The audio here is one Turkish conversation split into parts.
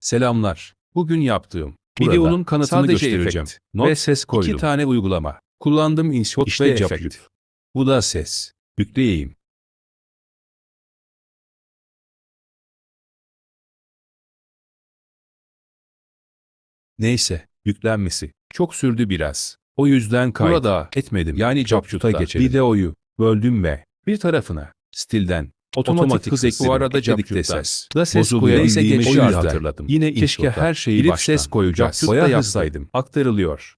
Selamlar. Bugün yaptığım Burada videonun kanıtını göstereceğim. efekt, Not ve ses koydum. İki tane uygulama. Kullandım InShot İşte ve efekt. Japyut. Bu da ses. Yükleyeyim. Neyse, yüklenmesi çok sürdü biraz. O yüzden kayıt Burada etmedim. Yani Japyut'a geçelim. videoyu böldüm ve bir tarafına stilden otomatik, Otomatik hız ekledim. Bu arada ekledik Japyut'ta ses. da ses koyabildiğimi yüzden hatırladım. Yine keşke InShot'ta her şeyi girip baştan ses Bayağı hızlı. yapsaydım. Aktarılıyor.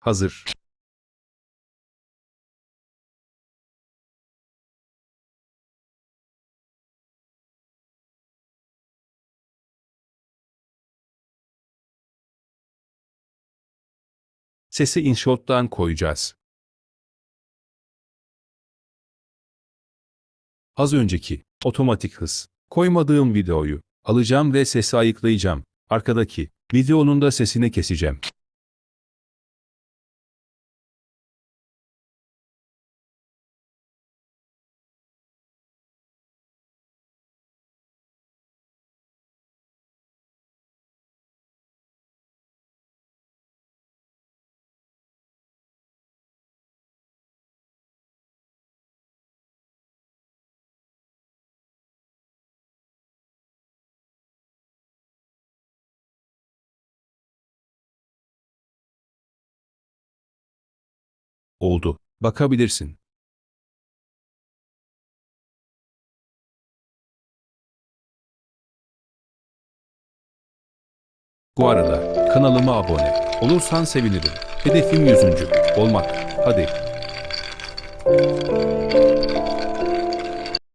Hazır. Sesi InShot'tan koyacağız. Az önceki otomatik hız koymadığım videoyu alacağım ve sesi ayıklayacağım. Arkadaki videonun da sesini keseceğim. Oldu. Bakabilirsin. Bu arada kanalıma abone olursan sevinirim. Hedefim 100. olmak. Hadi.